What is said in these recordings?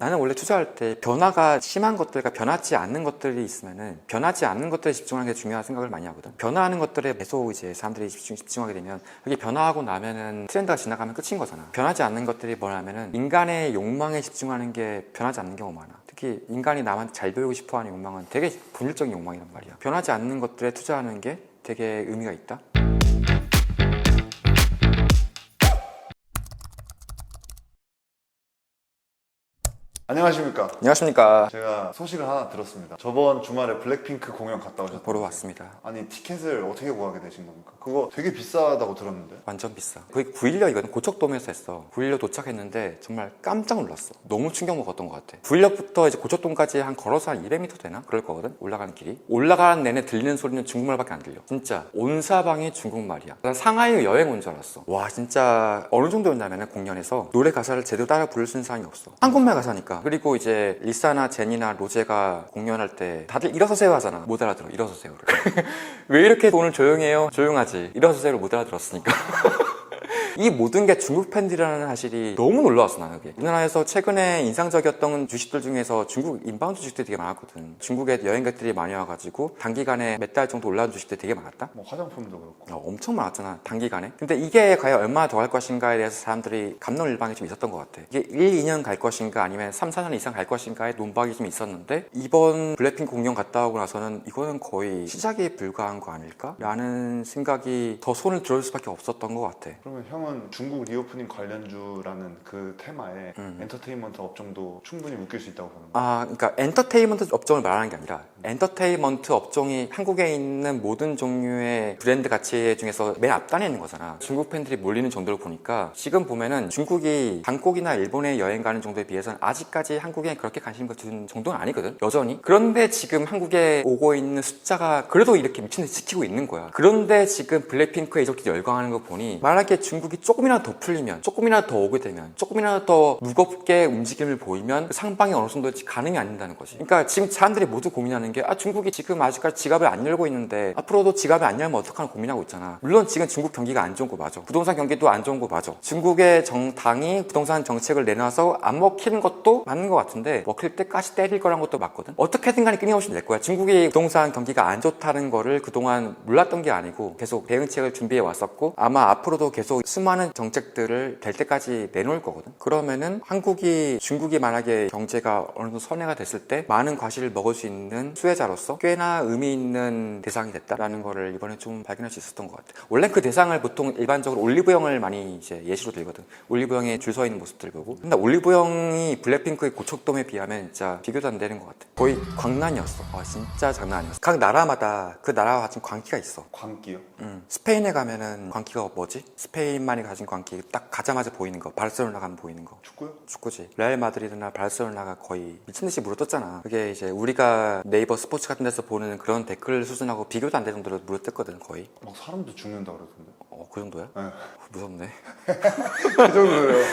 나는 원래 투자할 때 변화가 심한 것들과 변하지 않는 것들이 있으면은 변하지 않는 것들에 집중하는 게 중요한 생각을 많이 하거든. 변화하는 것들에 계속 이제 사람들이 집중, 집중하게 되면 그게 변화하고 나면은 트렌드가 지나가면 끝인 거잖아. 변하지 않는 것들이 뭐냐면은 인간의 욕망에 집중하는 게 변하지 않는 경우가 많아. 특히 인간이 남한테 잘 보이고 싶어 하는 욕망은 되게 본질적인 욕망이란 말이야. 변하지 않는 것들에 투자하는 게 되게 의미가 있다. 안녕하십니까. 안녕하십니까. 제가 소식을 하나 들었습니다. 저번 주말에 블랙핑크 공연 갔다 오셨다고. 보러 왔습니다. 아니 티켓을 어떻게 구하게 되신 겁니까? 그거 되게 비싸다고 들었는데. 완전 비싸. 거의 9일역이거든. 고척돔에서 했어. 9일역 도착했는데 정말 깜짝 놀랐어. 너무 충격 먹었던 것 같아. 9일역부터 이제 고척돔까지 한 걸어서 한 200m 되나? 그럴 거거든. 올라가는 길이. 올라가는 내내 들리는 소리는 중국말밖에 안 들려. 진짜 온 사방이 중국말이야. 난 상하이 여행 온 줄 알았어. 와 진짜 어느 정도였냐면 공연에서 노래 가사를 제대로 따라 부를 수 있는 사람이 없어. 한국말 가사니까. 그리고 이제 리사나 제니나 로제가 공연할 때 다들 일어서세요 하잖아. 못 알아들어. 일어서세요를. 왜 이렇게 오늘 조용해요? 조용하지. 일어서세요를 못 알아들었으니까. 이 모든 게 중국 팬들이라는 사실이 너무 놀라웠어 나는 그게 우리나라에서 최근에 인상적이었던 주식들 중에서 중국 인바운드 주식들이 되게 많았거든. 중국에 여행객들이 많이 와가지고 단기간에 몇 달 정도 올라온 주식들이 되게 많았다? 뭐 화장품도 그렇고. 어, 엄청 많았잖아 단기간에. 근데 이게 과연 얼마나 더 갈 것인가에 대해서 사람들이 감론일방이 좀 있었던 것 같아. 이게 1, 2년 갈 것인가 아니면 3, 4년 이상 갈 것인가에 논박이 좀 있었는데 이번 블랙핑크 공연 갔다 오고 나서는 이거는 거의 시작에 불과한 거 아닐까? 라는 생각이 더 손을 들을 수밖에 없었던 것 같아. 그러면 형은 중국 리오프닝 관련주라는 그 테마에 음. 엔터테인먼트 업종도 충분히 묶일 수 있다고 보는 거예요. 아, 그러니까 엔터테인먼트 업종을 말하는 게 아니라 엔터테인먼트 업종이 한국에 있는 모든 종류의 브랜드 가치 중에서 맨 앞단에 있는 거잖아. 중국 팬들이 몰리는 정도를 보니까 지금 보면은 중국이 방콕이나 일본에 여행 가는 정도에 비해서는 아직까지 한국에 그렇게 관심을 두는 정도는 아니거든. 여전히. 그런데 지금 한국에 오고 있는 숫자가 그래도 이렇게 미친 듯이 지키고 있는 거야. 그런데 지금 블랙핑크에 이렇게 열광하는 거 보니 만약에 중국이 조금이라도 더 풀리면 조금이라도 더 오게 되면 조금이라도 더 무겁게 움직임을 보이면 그 상방이 어느 정도 가능이 안 된다는 거지. 그러니까 지금 사람들이 모두 고민하는 게 아 중국이 지금 아직까지 지갑을 안 열고 있는데 앞으로도 지갑을 안 열면 어떡하나 고민하고 있잖아. 물론 지금 중국 경기가 안 좋은 거 맞아. 부동산 경기도 안 좋은 거 맞아. 중국의 정당이 부동산 정책을 내놔서 안 먹히는 것도 맞는 것 같은데 먹힐 때까지 때릴 거란 것도 맞거든. 어떻게든 간에 끊임없이 낼 거야. 중국이 부동산 경기가 안 좋다는 거를 그동안 몰랐던 게 아니고 계속 대응책을 준비해 왔었고 아마 앞으로도 계속 수많은 정책들을 될 때까지 내놓을 거거든. 그러면은 한국이 중국이 만약에 경제가 어느 정도 선회가 됐을 때 많은 과실을 먹을 수 있는 수혜자로서 꽤나 의미 있는 대상이 됐다라는 거를 이번에 좀 발견할 수 있었던 것 같아. 원래 그 대상을 보통 일반적으로 올리브영을 많이 이제 예시로 들거든. 올리브영에 줄 서 있는 모습들 보고. 근데 올리브영이 블랙핑크의 고척돔에 비하면 진짜 비교도 안 되는 것 같아. 거의 광란이었어. 아 진짜 장난 아니었어. 각 나라마다 그 나라와 가진 광기가 있어. 광기요? 음, 스페인에 가면은 광기가 뭐지? 스페인 만이 가진 광기 딱 가자마자 보이는 거 바르셀로나 가면 보이는 거 축구요? 축구지 레알 마드리드나 바르셀로나가 거의 미친듯이 물어떴잖아 그게 이제 우리가 네이버 스포츠 같은 데서 보는 그런 댓글 수준하고 비교도 안 되는 정도로 물어떴거든 거의 막 사람도 죽는다 그러던데. 어 그 정도야? 네. 무섭네 그 정도예요.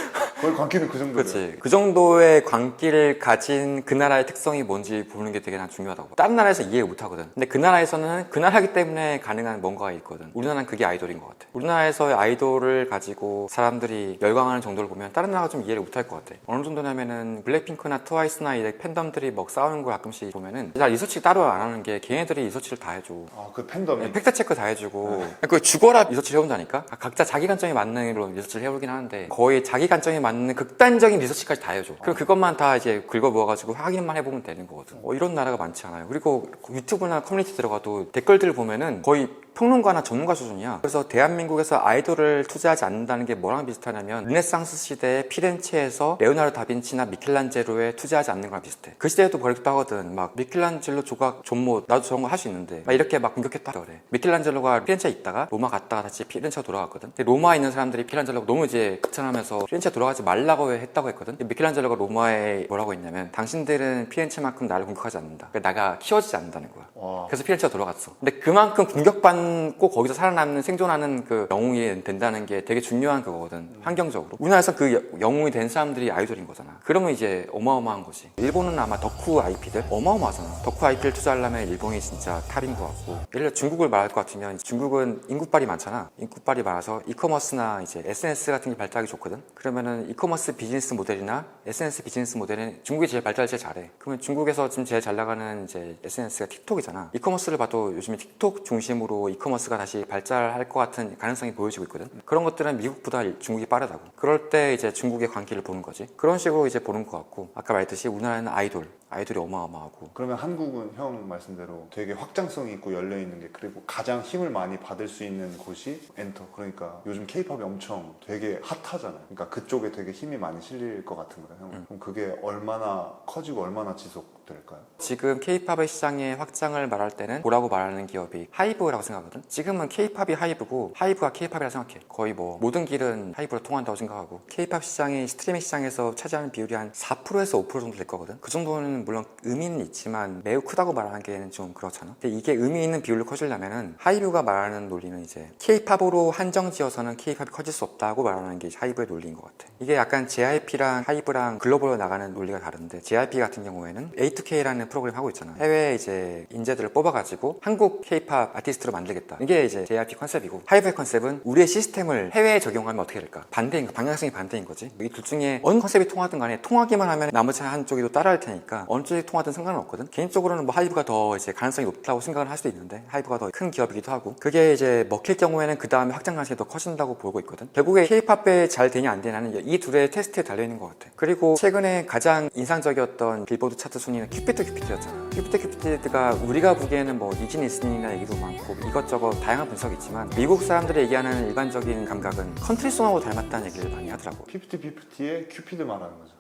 거의 광기는 그 정도예요. 그렇지 그 정도의 광기를 가진 그 나라의 특성이 뭔지 보는 게 되게 난 중요하다고 봐. 다른 나라에서 이해 못 하거든. 근데 그 나라에서는 그 나라기 때문에 가능한 뭔가가 있거든. 우리나라는 그게 아이돌인 것 같아. 우리나라에서의 아이돌을 가지고 사람들이 열광하는 정도를 보면 다른 나라가 좀 이해를 못 할 것 같아. 어느 정도냐면은 블랙핑크나 트와이스나 이 팬덤들이 막 싸우는 걸 가끔씩 보면은 잘 리서치 따로 안 하는 게 걔네들이 리서치를 다 해줘. 아, 그 팬덤이. 네, 팩트 체크 다 해주고. 그 죽어라 리서치를 해온다니까? 각자 자기 관점에 맞는 걸로 리서치를 해오긴 하는데 거의 자기 관점에 맞는 극단적인 리서치까지 다 해줘. 그럼 그것만 다 이제 긁어 모아가지고 확인만 해보면 되는 거거든. 어, 이런 나라가 많지 않아요. 그리고 유튜브나 커뮤니티 들어가도 댓글들을 보면은 거의 평론가나 전문가 수준이야. 그래서 대한민국에서 아이돌을 투자하지 않는다는 게 뭐랑 비슷하냐면 르네상스 시대의 피렌체에서 레오나르도 다빈치나 미켈란젤로에 투자하지 않는 거랑 비슷해. 그 시대에도 그랬다 하거든. 막 미켈란젤로 조각 존모 나도 저런 거 할 수 있는데 막 이렇게 막 공격했다 그래. 미켈란젤로가 피렌체에 있다가 로마 갔다가 다시 피렌체로 돌아갔거든. 근데 로마에 있는 사람들이 미켈란젤로가 너무 이제 극찬하면서 피렌체 돌아가지 말라고 했다고 했거든. 미켈란젤로가 로마에 뭐라고 했냐면 당신들은 피렌체만큼 나를 공격하지 않는다. 그러니까 나가 키워지지 않는다는 거야. 와. 그래서 피렌체가 돌아갔어. 근데 그만큼 공격받는 살아남고 거기서 살아남는 생존하는 그 영웅이 된다는 게 되게 중요한 그거거든 환경적으로. 우리나라에서 그 여- 영웅이 된 사람들이 아이돌인 거잖아. 그러면 이제 어마어마한 거지. 일본은 아마 덕후 IP들? 어마어마하잖아. 덕후 IP를 투자하려면 일본이 진짜 탑인 것 같고. 예를 들어 중국을 말할 것 같으면 중국은 인구빨이 많잖아. 인구빨이 많아서 이커머스나 이제 SNS 같은 게 발달하기 좋거든? 그러면은 이커머스 비즈니스 모델이나 SNS 비즈니스 모델은 중국이 제일 발달 제일 잘해. 그러면 중국에서 지금 제일 잘 나가는 이제 SNS가 틱톡이잖아 이커머스를 봐도 요즘에 틱톡 중심으로 이커머스가 다시 발달할 것 같은 가능성이 보여지고 있거든. 그런 것들은 미국보다 중국이 빠르다고. 그럴 때 이제 중국의 관계를 보는 거지. 그런 식으로 이제 보는 것 같고 아까 말했듯이 우리나라는 아이돌 아이돌이 어마어마하고. 그러면 한국은 형 말씀대로 되게 확장성이 있고 열려 있는 게 그리고 가장 힘을 많이 받을 수 있는 곳이 엔터. 그러니까 요즘 케이팝이 엄청 되게 핫하잖아요. 그러니까 그쪽에 되게 힘이 많이 실릴 것 같은 거예요 형 음. 그럼 그게 얼마나 커지고 얼마나 지속 될까요? 지금 케이팝의 시장의 확장을 말할 때는 뭐라고 말하는 기업이 하이브라고 생각하거든? 지금은 케이팝이 하이브고 하이브가 케이팝이라 생각해. 거의 뭐 모든 길은 하이브로 통한다고 생각하고 케이팝 시장이 스트리밍 시장에서 차지하는 비율이 한 4%에서 5% 정도 될 거거든? 그 정도는 물론 의미는 있지만 매우 크다고 말하는 게좀 그렇잖아. 근데 이게 의미 있는 비율로 커지려면은 하이브가 말하는 논리는 이제 케이팝으로 한정지어서는 케이팝이 커질 수 없다고 말하는 게 하이브의 논리인 것 같아. 이게 약간 JYP랑 하이브랑 글로벌로 나가는 논리가 다른데 JYP 같은 경우에는 A2K라는 프로그램 하고 있잖아 해외 이제 인재들을 뽑아가지고 한국 케이팝 아티스트로 만들겠다. 이게 이제 JYP 컨셉이고 하이브의 컨셉은 우리의 시스템을 해외에 적용하면 어떻게 될까? 반대인 거 방향성이 반대인 거지. 이 둘 중에 어느 컨셉이 통하든 간에 통하기만 하면 나머지 한쪽이 또 따라할 테니까 어느 쪽이 통하든 상관은 없거든. 개인적으로는 뭐 하이브가 더 이제 가능성이 높다고 생각을 할 수도 있는데 하이브가 더 큰 기업이기도 하고 그게 이제 먹힐 경우에는 그 다음에 확장 가능성이 더 커진다고 보고 있거든. 결국에 케이팝에 잘 되냐 안 되냐는 이 둘의 테스트에 달려 있는 것 같아. 그리고 최근에 가장 인상적이었던 빌보드 차트 순위는 큐피드 큐피드였잖아. 큐피드 큐피드가 우리가 보기에는 뭐 니진 리스닝이나 얘기도 많고 이것저것 다양한 분석이 있지만 미국 사람들이 얘기하는 일반적인 감각은 컨트리송하고 닮았다는 얘기를 많이 하더라고 피프티 피프티의 큐피드 말하는 거죠.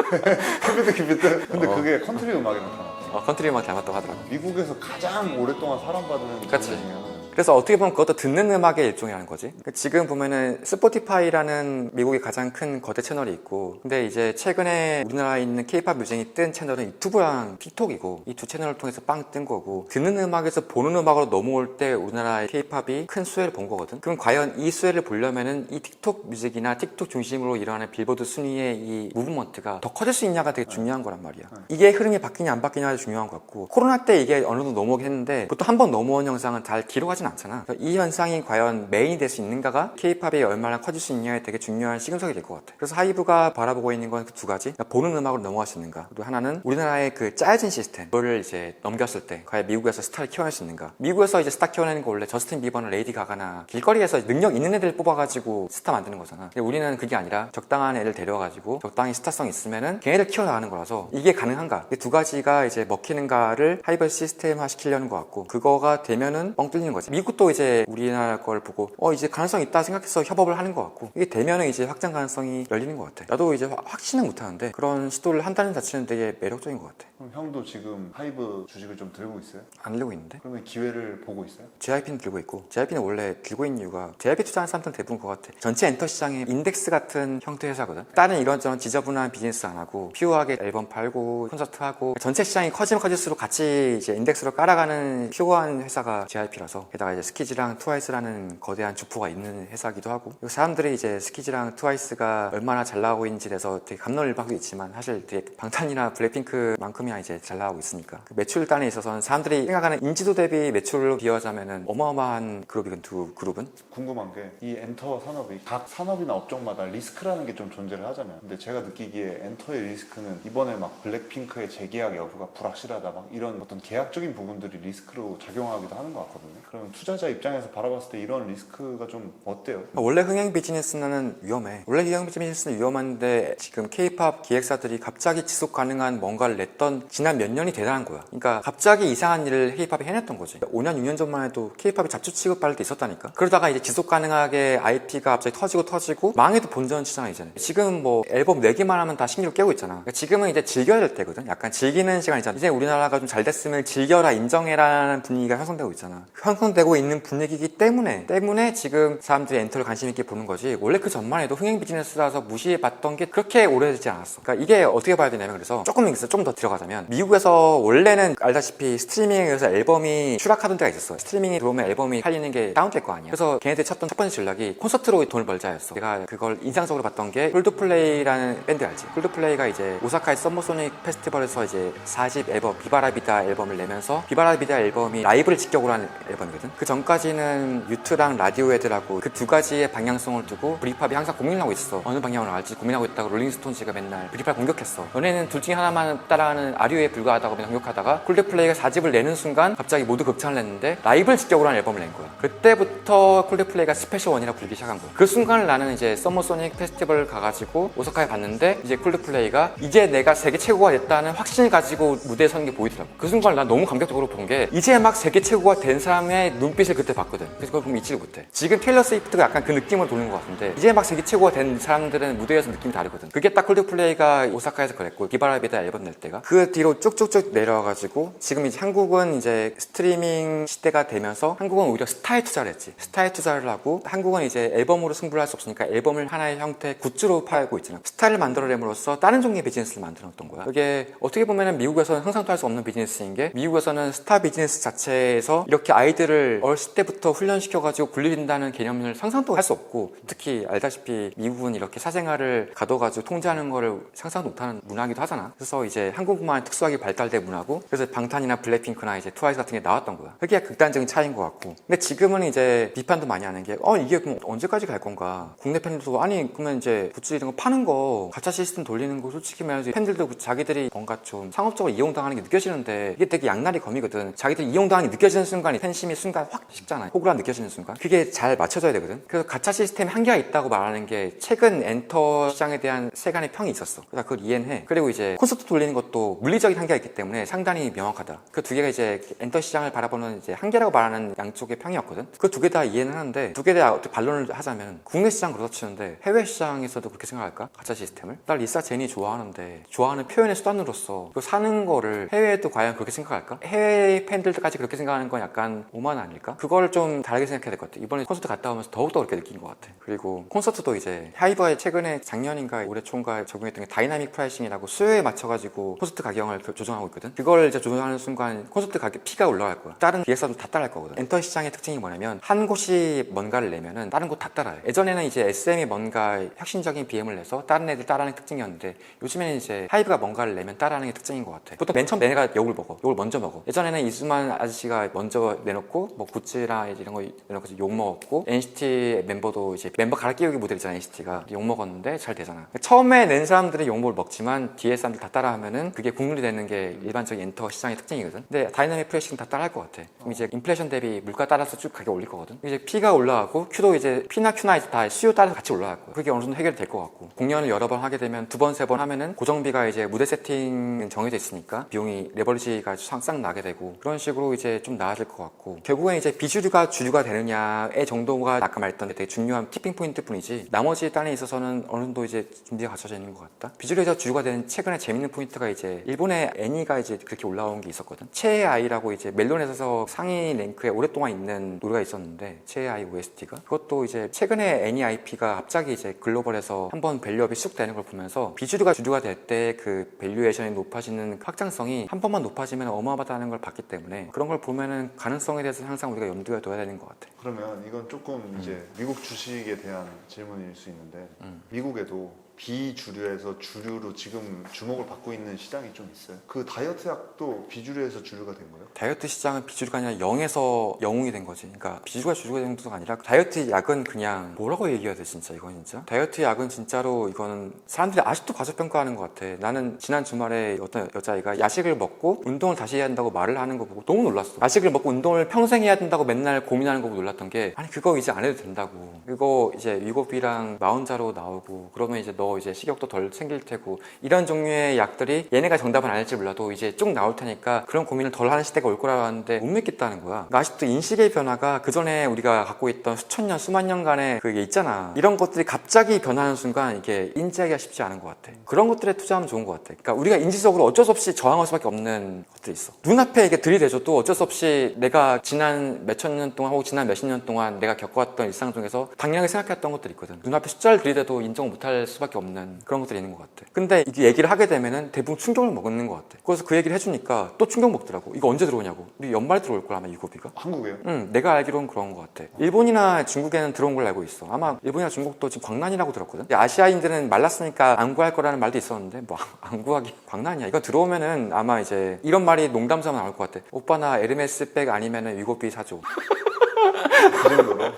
큐피드 큐피드 근데 어. 그게 컨트리 음악이랑 닮았어 어, 컨트리만 닮았다고 하더라고 미국에서 가장 오랫동안 사랑받는 그치. 장르이면 그래서 어떻게 보면 그것도 듣는 음악의 일종이라는 거지. 그러니까 지금 보면은 스포티파이라는 미국의 가장 큰 거대 채널이 있고, 근데 이제 최근에 우리나라에 있는 케이팝 뮤직이 뜬 채널은 유튜브랑 틱톡이고, 이 두 채널을 통해서 빵 뜬 거고, 듣는 음악에서 보는 음악으로 넘어올 때 우리나라의 케이팝이 큰 수혜를 본 거거든. 그럼 과연 이 수혜를 보려면은 이 틱톡 뮤직이나 틱톡 중심으로 일어나는 빌보드 순위의 이 무브먼트가 더 커질 수 있냐가 되게 중요한 거란 말이야. 이게 흐름이 바뀌냐 안 바뀌냐가 중요한 것 같고, 코로나 때 이게 어느 정도 넘어오긴 했는데, 보통 한 번 넘어온 영상은 잘 기록하 진 않잖아. 이 현상이 과연 메인이 될 수 있는가가 케이팝이 얼마나 커질 수 있냐에 되게 중요한 시금석이 될 것 같아. 그래서 하이브가 바라보고 있는 건그두 가지. 그러니까 보는 음악으로 넘어갈 수 있는가. 그리고 하나는 우리나라의 그 짜여진 시스템. 그거를 이제 넘겼을 때 과연 미국에서 스타를 키워낼 수 있는가. 미국에서 이제 스타 키워내는 거 원래 저스틴 비버나 레이디 가가나 길거리에서 능력 있는 애들 뽑아가지고 스타 만드는 거잖아. 근데 우리는 그게 아니라 적당한 애를 데려와가지고 적당히 스타성 있으면은 걔네들 키워나가는 거라서 이게 가능한가. 이 두 가지가 이제 먹히는가를 하이브 시스템화 시키려는 것 같고 그거가 되면은 뻥 뚫리는 거지. 미국도 이제 우리나라 걸 보고 어 이제 가능성 있다 생각해서 협업을 하는 것 같고 이게 되면은 이제 확장 가능성이 열리는 것 같아. 나도 이제 확- 확신은 못하는데 그런 시도를 한다는 자체는 되게 매력적인 것 같아. 그럼 형도 지금 하이브 주식을 좀 들고 있어요? 안 들고 있는데? 그러면 기회를 보고 있어요? JYP는 들고 있고 JYP는 원래 들고 있는 이유가 JYP 투자하는 사람들은 대부분 그거 같아 전체 엔터 시장의 인덱스 같은 형태 회사거든 다른 이런저런 지저분한 비즈니스 안 하고 퓨어하게 앨범 팔고 콘서트 하고 전체 시장이 커지면 커질수록 같이 이제 인덱스로 깔아가는 퓨어한 회사가 JYP라서 게다가 이제 스키즈랑 트와이스라는 거대한 주포가 있는 회사기도 하고 사람들이 이제 스키즈랑 트와이스가 얼마나 잘 나가고 있는지 대해서 되게 감론을박도 있지만 사실 되게 방탄이나 블랙핑크만큼이나 이제 잘 나가고 있으니까 그 매출 단에 있어서는 사람들이 생각하는 인지도 대비 매출로 비교하자면은 어마어마한 그룹이건 두 그룹은 궁금한 게 이 엔터 산업이 각 산업이나 업종마다 리스크라는 게 좀 존재를 하잖아요. 근데 제가 느끼기에 엔터의 리스크는 이번에 막 블랙핑크의 재계약 여부가 불확실하다 막 이런 어떤 계약적인 부분들이 리스크로 작용하기도 하는 것 같거든요. 그 투자자 입장에서 바라봤을 때 이런 리스크가 좀 어때요? 원래 흥행 비즈니스는 위험해. 원래 흥행 비즈니스는 위험한데 지금 케이팝 기획사들이 갑자기 지속 가능한 뭔가를 냈던 지난 몇 년이 대단한 거야. 그러니까 갑자기 이상한 일을 케이팝이 해냈던 거지. 5년, 6년 전만 해도 케이팝이 잡초 취급받을 때 있었다니까. 그러다가 이제 지속 가능하게 IP가 갑자기 터지고 터지고 망해도 본전 치잖아 이제는. 지금 뭐 앨범 4개만 하면 다 신기루 깨고 있잖아. 그러니까 지금은 이제 즐겨야 될 때거든. 약간 즐기는 시간이잖아. 이제 우리나라가 좀 잘 됐으면 즐겨라, 인정해라는 분위기가 형성되고 있잖아. 형성되 고 형성되고 있는 분위기이기 때문에 때문에 지금 사람들이 엔터를 관심 있게 보는 거지 원래 그 전만 해도 흥행 비즈니스라서 무시해봤던 게 그렇게 오래되지 않았어. 그러니까 이게 어떻게 봐야 되냐면 그래서 조금 있어 좀 더 들어가자면 미국에서 원래는 알다시피 스트리밍에 의해서 앨범이 추락하던 때가 있었어. 스트리밍이 들어오면 앨범이 팔리는 게 다운될 거 아니야. 그래서 걔네들이 쳤던 첫 번째 전략이 콘서트로 돈을 벌자였어. 내가 그걸 인상적으로 봤던 게 콜드플레이라는 밴드 알지? 콜드플레이가 이제 오사카의 썸머소닉 페스티벌에서 이제 4집 앨범 비바라비다 앨범을 내면서 비바라비다 앨범이 라이브를 직격으로 한 앨범이거든 그 전까지는 유튜랑 라디오헤드라고 그 두 가지의 방향성을 두고 브리팝이 항상 고민하고 있어. 어느 방향으로 갈지 고민하고 있다고 롤링스톤즈가 맨날 브리팝 공격했어. 너네는 둘 중에 하나만 따라하는 아류에 불과하다고 맨날 공격하다가 콜드플레이가 4집을 내는 순간 갑자기 모두 극찬을 했는데 라이브를 직격으로 한 앨범을 낸 거야. 그때부터 콜드플레이가 스페셜 원이라고 불리기 시작한 거야. 그 순간을 나는 이제 서머 소닉 페스티벌 가가지고 오사카에 봤는데 이제 콜드플레이가 이제 내가 세계 최고가 됐다는 확신을 가지고 무대에 서는 게 보이더라고. 그 순간 난 너무 감격적으로 본 게 이제 막 세계 최고가 된 사람의 눈빛을 그때 봤거든. 그래서 그걸 보면 잊지를 못해. 지금 테일러 스위프트가 약간 그 느낌을 도는 것 같은데 이제 막 세계 최고가 된 사람들은 무대에서 느낌이 다르거든. 그게 딱 콜드플레이가 오사카에서 그랬고 기바라비다 앨범 낼 때가. 그 뒤로 쭉쭉쭉 내려와가지고 지금 이제 한국은 이제 스트리밍 시대가 되면서 한국은 오히려 스타에 투자를 했지. 스타에 투자를 하고 한국은 이제 앨범으로 승부를 할 수 없으니까 앨범을 하나의 형태의 굿즈로 팔고 있잖아. 스타를 만들어냄으로써 다른 종류의 비즈니스를 만들어놨던 거야. 그게 어떻게 보면은 미국에서는 상상도 할수 없는 비즈니스인 게 미국에서는 스타 비즈니스 자체에서 이렇게 아이들을 어렸을 때부터 훈련시켜가지고 굴린다는 개념을 상상도 할 수 없고 특히 알다시피 미국은 이렇게 사생활을 가둬가지고 통제하는 거를 상상도 못하는 문화기도 하잖아. 그래서 이제 한국만 특수하게 발달된 문화고 그래서 방탄이나 블랙핑크나 이제 트와이스 같은 게 나왔던 거야. 그게 극단적인 차이인 것 같고. 근데 지금은 이제 비판도 많이 하는 게 어 이게 그럼 언제까지 갈 건가? 국내 팬들도 아니 그러면 이제 굿즈 이런 거 파는 거 가짜 시스템 돌리는 거 솔직히 말해서 팬들도 그 자기들이 뭔가 좀 상업적으로 이용당하는 게 느껴지는데 이게 되게 양날이 검이거든. 자기들이 이용당하는 게 느껴지는 순간이 팬심이 순간 확 식잖아 호구라 느껴지는 순간? 그게 잘 맞춰져야 되거든. 그래서 가짜 시스템에 한계가 있다고 말하는 게 최근 엔터 시장에 대한 세간의 평이 있었어. 그래서 그걸 이해는 해. 그리고 이제 콘서트 돌리는 것도 물리적인 한계가 있기 때문에 상당히 명확하다. 그 두 개가 이제 엔터 시장을 바라보는 이제 한계라고 말하는 양쪽의 평이었거든. 그 두 개 다 이해는 하는데 두 개 다 어떻게 반론을 하자면 국내 시장 그렇다 치는데 해외 시장에서도 그렇게 생각할까? 가짜 시스템을? 날 리사 제니 좋아하는데 좋아하는 표현의 수단으로서 그 사는 거를 해외에도 과연 그렇게 생각할까? 해외 팬들까지 그렇게 생각하는 건 약간 오만 아닐까? 그걸 좀 다르게 생각해야 될 것 같아 이번에 콘서트 갔다 오면서 더욱더 그렇게 느낀 것 같아. 그리고 콘서트도 이제 하이버에 최근에 작년인가 올해 초인가 적용했던 게 다이나믹 프라이싱이라고 수요에 맞춰가지고 콘서트 가격을 그- 조정하고 있거든? 그걸 이제 조정하는 순간 콘서트 가격 피가 올라갈 거야. 다른 기획사도 다 따라할 거거든. 엔터 시장의 특징이 뭐냐면 한 곳이 뭔가를 내면은 다른 곳 다 따라해. 예전에는 이제 SM이 뭔가 혁신적인 BM을 내서 다른 애들 따라하는 게 특징이었는데 요즘에는 이제 하이브가 뭔가를 내면 따라하는 게 특징인 것 같아. 보통 맨 처음 내가 욕을 먹어. 욕을 먼저 먹어. 예전에는 이수만 아저씨가 먼저 내놓고 뭐 이제 이런 거 내놓고 욕 먹었고 NCT 멤버도 이제 멤버 갈아 끼우기 모델 있잖아 NCT가. 욕 먹었는데 잘 되잖아. 처음에 낸 사람들은 욕먹을 먹지만 뒤에 사람들 다 따라하면은 그게 국룰이 되는 게 일반적인 엔터 시장의 특징이거든. 근데 다이나믹 프레싱 다 따라할 것 같아. 그럼 이제 인플레이션 대비 물가 따라서 쭉 가격 올릴 거거든. 이제 P가 올라가고 Q도 이제 P나 Q나 이제 다 수요 따라서 같이 올라갈 거야. 그게 어느 정도 해결이 될것 같고. 공연을 여러 번 하게 되면 두 번 세 번 하면은 고정비가 이제 무대 세팅은 정해져 있으니까 비용이 레버리지가 싹 나게 되고 그런 식으로 이제 좀 나아질 것 같고. 결국 엔 이제 비주류가 주류가 되느냐의 정도가 아까 말했던 되게 중요한 티핑 포인트 뿐이지 나머지 단에 있어서는 어느 정도 이제 준비가 갖춰져 있는 것 같다. 비주류에서 주류가 되는 최근에 재밌는 포인트가 이제 일본의 애니가 이제 그렇게 올라온 게 있었거든. 최애 아이라고 이제 멜론에서 상위 랭크에 오랫동안 있는 노래가 있었는데 최애 아이 OST가 그것도 이제 최근에 애니 IP가 갑자기 이제 글로벌에서 한번 밸류업이 쑥 되는 걸 보면서 비주류가 주류가 될 때 그 밸류에이션이 높아지는 확장성이 한 번만 높아지면 어마어마하다는 걸 봤기 때문에 그런 걸 보면은 가능성에 대해서 항상 우리가 염두에 둬야 되는 것 같아. 그러면 이건 조금 이제 미국 주식에 대한 질문일 수 있는데 미국에도 비주류에서 주류로 지금 주목을 받고 있는 시장이 좀 있어요. 그 다이어트 약도 비주류에서 주류가 된 거예요? 다이어트 시장은 비주류가 아니라 0에서 영웅이 된 거지. 그러니까 비주류가 주류가 된 정도가 아니라 다이어트 약은 그냥 뭐라고 얘기해야 돼 진짜 이건 진짜. 다이어트 약은 진짜로 이거는 사람들이 아직도 과소평가하는 것 같아. 나는 지난 주말에 어떤 여자아이가 야식을 먹고 운동을 다시 해야 한다고 말을 하는 거 보고 너무 놀랐어. 야식을 먹고 운동을 평생 해야 된다고 맨날 고민하는 거 보고 놀랐던 게 아니 그거 이제 안 해도 된다고. 그거 이제 위고비랑 마흔자로 나오고 그러면 이제 너더 이제 식욕도 덜 생길 테고 이런 종류의 약들이 얘네가 정답은 아닐지 몰라도 이제 쭉 나올 테니까 그런 고민을 덜 하는 시대가 올 거라고 하는데 못 믿겠다는 거야. 그러니까 아직도 인식의 변화가 그 전에 우리가 갖고 있던 수천 년, 수만 년간의 그게 있잖아. 이런 것들이 갑자기 변하는 순간 이게 인지하기가 쉽지 않은 것 같아. 그런 것들에 투자하면 좋은 것 같아. 그러니까 우리가 인지적으로 어쩔 수 없이 저항할 수밖에 없는 것들이 있어. 눈앞에 이게 들이대줘도 어쩔 수 없이 내가 지난 몇 천 년 동안 혹은 지난 몇십 년 동안 내가 겪어왔던 일상 중에서 당연하게 생각했던 것들이 있거든. 눈앞에 숫자를 들이대도 인정 못할 수밖에 없는 그런 것들이 있는 것 같아. 근데 이게 얘기를 하게 되면은 대부분 충격을 먹는 것 같아. 그래서 그 얘기를 해주니까 또 충격 먹더라고. 이거 언제 들어오냐고. 우리 연말 들어올 걸 아마 이 고비가. 한국에요? 응, 내가 알기로는 그런 것 같아. 일본이나 중국에는 들어온 걸로 알고 있어. 아마 일본이나 중국도 지금 광란이라고 들었거든. 아시아인들은 말랐으니까 안 구할 거라는 말도 있었는데 뭐 안 구하기 광란이야. 이거 들어오면은 아마 이제 이런 말이 농담 삼아 나올 것 같아. 오빠 나 에르메스 백 아니면은 위고비 사줘. 그 정도로?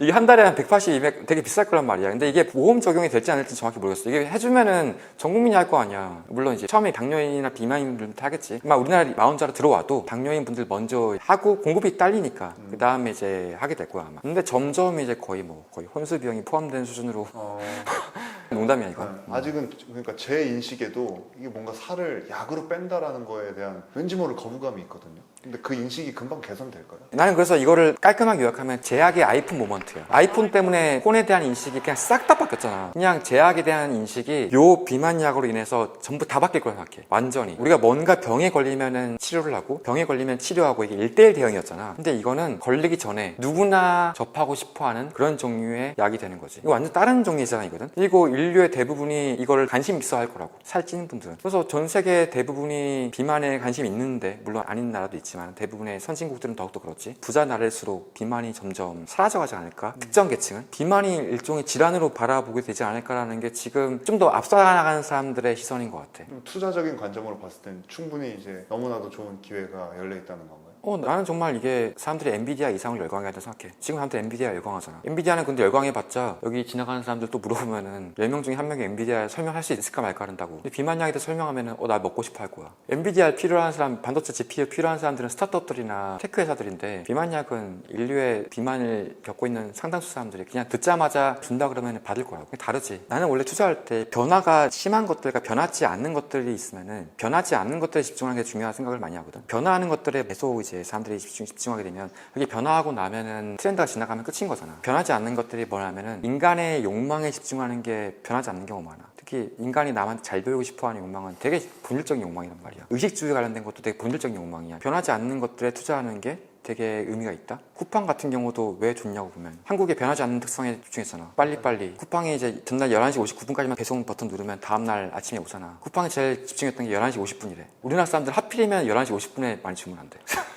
이게 한 달에 한 180, 200 되게 비쌀 거란 말이야. 근데 이게 보험 적용이 될지 안 될지 정확히 모르겠어. 이게 해주면은 전 국민이 할 거 아니야. 물론 이제 처음에 당뇨인이나 비만인분들 하겠지. 아마 우리나라 마흔자로 들어와도 당뇨인 분들 먼저 하고 공급이 딸리니까 그 다음에 이제 하게 될 거야 아마. 근데 점점 이제 거의 뭐 거의 혼수 비용이 포함된 수준으로 어, 농담이야 이거. 네. 아직은 그러니까 제 인식에도 이게 뭔가 살을 약으로 뺀다라는 거에 대한 왠지 모를 거부감이 있거든요. 근데 그 인식이 금방 개선될까요? 나는 그래서 이거를 깔끔하게 요약하면 제약의 아이폰 모먼트야. 아이폰 때문에 폰에 대한 인식이 그냥 싹 다 바뀌었잖아. 그냥 제약에 대한 인식이 요 비만 약으로 인해서 전부 다 바뀔 거라 생각해. 완전히. 우리가 뭔가 병에 걸리면은 치료를 하고 병에 걸리면 치료하고 이게 일대일 대응이었잖아. 근데 이거는 걸리기 전에 누구나 접하고 싶어 하는 그런 종류의 약이 되는 거지. 이거 완전 다른 종류의 제약이거든. 그리고 인류의 대부분이 이거를 관심 있어 할 거라고. 살찌는 분들은. 그래서 전 세계 대부분이 비만에 관심이 있는데 물론 아닌 나라도 있지만 대부분의 선진국들은 더욱더 그렇지. 부자 나라일수록 비만이 점점 사라져가지 않을까? 특정 계층은 비만이 일종의 질환으로 바라보게 되지 않을까라는 게 지금 좀 더 앞서 나가는 사람들의 시선인 것 같아. 좀 투자적인 관점으로 봤을 땐 충분히 이제 너무나도 좋은 기회가 열려 있다는 건가요? 어, 나는 정말 이게 사람들이 엔비디아 이상을 열광해 한다 생각해. 지금 사람들 엔비디아 열광하잖아. 엔비디아는 근데 열광해봤자 여기 지나가는 사람들 또 물어보면은 4명 중에 한 명이 엔비디아 설명할 수 있을까 말까 한다고. 비만약에 설명하면은 어, 나 먹고 싶어 할 거야. 엔비디아 필요한 사람, 반도체 GPU 필요한 사람들은 스타트업들이나 테크 회사들인데 비만약은 인류의 비만을 겪고 있는 상당수 사람들이 그냥 듣자마자 준다 그러면 받을 거라고. 다르지. 나는 원래 투자할 때 변화가 심한 것들과 변하지 않는 것들이 있으면은 변하지 않는 것들에 집중하는 게 중요한 생각을 많이 하거든. 변화하는 것들에 계속 이제 사람들이 집중, 집중하게 되면 그게 변화하고 나면은 트렌드가 지나가면 끝인 거잖아. 변하지 않는 것들이 뭐냐면은 인간의 욕망에 집중하는 게 변하지 않는 경우가 많아. 특히 인간이 남한테 잘 보이고 싶어 하는 욕망은 되게 본질적인 욕망이란 말이야. 의식주의 관련된 것도 되게 본질적인 욕망이야. 변하지 않는 것들에 투자하는 게 되게 의미가 있다. 쿠팡 같은 경우도 왜 좋냐고 보면 한국의 변하지 않는 특성에 집중했잖아. 빨리빨리. 쿠팡이 이제 전날 11시 59분까지만 배송 버튼 누르면 다음날 아침에 오잖아. 쿠팡이 제일 집중했던 게 11시 50분이래. 우리나라 사람들 하필이면 11시 50분에 많이 주문한대.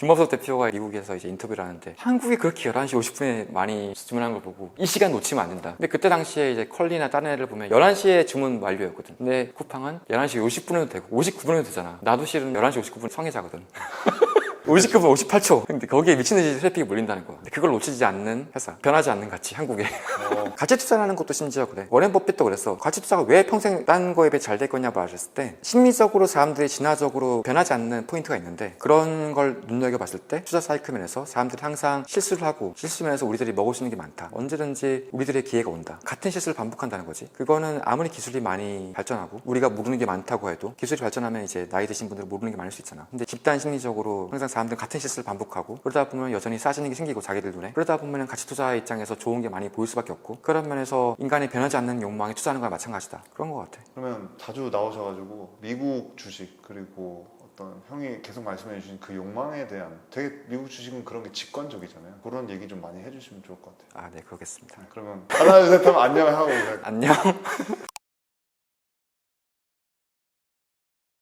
김업석 대표가 미국에서 이제 인터뷰를 하는데 한국이 그렇게 11시 50분에 많이 주문하는 걸 보고 이 시간 놓치면 안 된다. 근데 그때 당시에 이제 컬리나 다른 애를 보면 11시에 주문 완료였거든. 근데 쿠팡은 11시 50분에도 되고 59분에도 되잖아. 나도 실은 11시 59분 성애자거든. 59분 58초. 근데 거기에 미친 듯이 트래픽이 몰린다는 거야. 근데 그걸 놓치지 않는 회사. 변하지 않는 가치, 한국에. 어, 가치 투자라는 것도 심지어 그래. 워렌 버핏도 그랬어. 가치 투자가 왜 평생 딴 거에 비해 잘 될 거냐고 말했을 때 심리적으로 사람들이 진화적으로 변하지 않는 포인트가 있는데 그런 걸 눈여겨봤을 때 투자 사이클 면에서 사람들이 항상 실수를 하고 실수 면에서 우리들이 먹을 수 있는 게 많다. 언제든지 우리들의 기회가 온다. 같은 실수를 반복한다는 거지. 그거는 아무리 기술이 많이 발전하고 우리가 모르는 게 많다고 해도 기술이 발전하면 이제 나이 드신 분들은 모르는 게 많을 수 있잖아. 근데 집단 심리적으로 항상 사람들은 같은 실수를 반복하고 그러다 보면 여전히 싸지는 게 생기고 자기들 눈에 그러다 보면 가치 투자 입장에서 좋은 게 많이 보일 수밖에 없고 그런 면에서 인간의 변하지 않는 욕망에 투자하는 거랑 마찬가지다. 그런 것 같아. 그러면 자주 나오셔가지고 미국 주식 그리고 어떤 형이 계속 말씀해 주신 그 욕망에 대한 되게 미국 주식은 그런 게 직관적이잖아요. 그런 얘기 좀 많이 해주시면 좋을 것 같아요. 아, 네, 그러겠습니다. 그러면 하나 둘 셋 하면 안녕 하고 그냥 안녕.